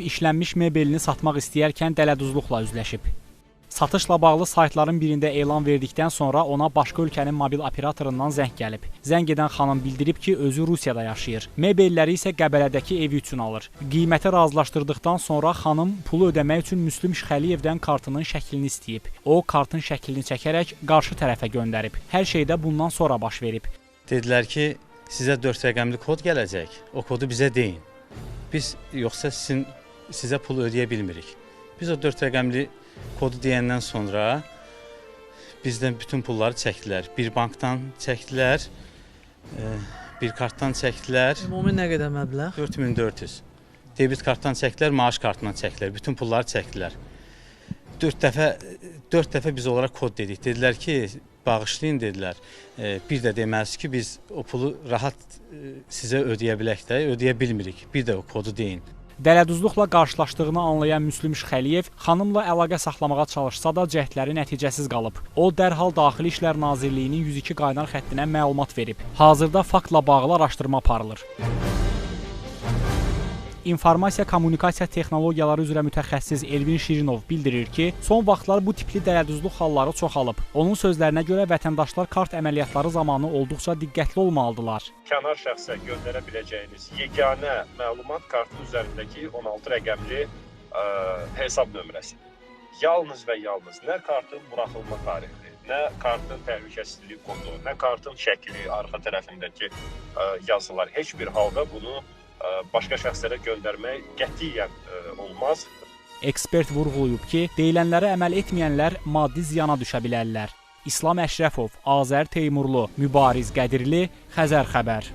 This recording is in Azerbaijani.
işlənmiş mebelini satmaq istəyərkən dələduzluqla üzləşib. Satışla bağlı saytların birində elan verdikdən sonra ona başqa ölkənin mobil operatorundan zəng gəlib. Zəng edən xanım bildirib ki, özü Rusiyada yaşayır. Mebelləri isə Qəbələdəki evi üçün alır. Qiyməti razılaşdırdıqdan sonra xanım pulu ödəmək üçün Müslüm Şəxəliyevdən kartının şəklini istəyib. O kartın şəklini çəkərək qarşı tərəfə göndərib. Hər şey də bundan sonra baş verib. Dedilər ki, sizə 4 rəqəmli kod gələcək. O kodu bizə deyin. Biz yoxsa sizin sizə pul ödəyə bilmirik. Biz o 4 rəqəmli kodu deyəndən sonra bizdən bütün pulları çəkdilər. Bir bankdan çəkdilər, e, bir kartdan çəkdilər. Ümumi nə qədər məbləğ? 4400. Debit kartdan çəkdilər, maaş kartından çəkdilər. Bütün pulları çəkdilər. 4 dəfə 4 dəfə biz onlara kod dedik. Dedilər ki, bağışlayın dedilər. E, bir də deməlisiniz ki, biz o pulu rahat e, sizə ödəyə bilək də, ödəyə bilmirik. Bir də o kodu deyin. Dələduzluqla qarşılaşdığını anlayan Müslüm Şəxəliyev xanımla əlaqə saxlamağa çalışsa da cəhdləri nəticəsiz qalıb. O dərhal Daxili İşlər Nazirliyinin 102 qaynar xəttinə məlumat verib. Hazırda faktla bağlı araşdırma aparılır. İnformasiya kommunikasiya texnologiyaları üzrə mütəxəssis Elvin Şirinov bildirir ki, son vaxtlar bu tipli dələduzluq halları çoxalıb. Onun sözlərinə görə vətəndaşlar kart əməliyyatları zamanı olduqca diqqətli olmalıdırlar. kənar şəxsə göndərə biləcəyiniz yeganə məlumat kartın üzərindəki 16 rəqəmli ə, hesab nömrəsidir. Yalnız və yalnız nə kartın buraxılma tarixidir, nə kartın təhlükəsizlik kodu, nə kartın şəkli, arxa tərəfindəki ə, yazılar heç bir halda bunu başqa şəxslərə göndərmək qətiyyən olmaz. Ekspert vurğulayıb ki, deyilənlərə əməl etməyənlər maddi ziyana düşə bilərlər. İslam Əşrəfov, Azər Teymurlu, Mübariz Qədirli, Xəzər xəbər.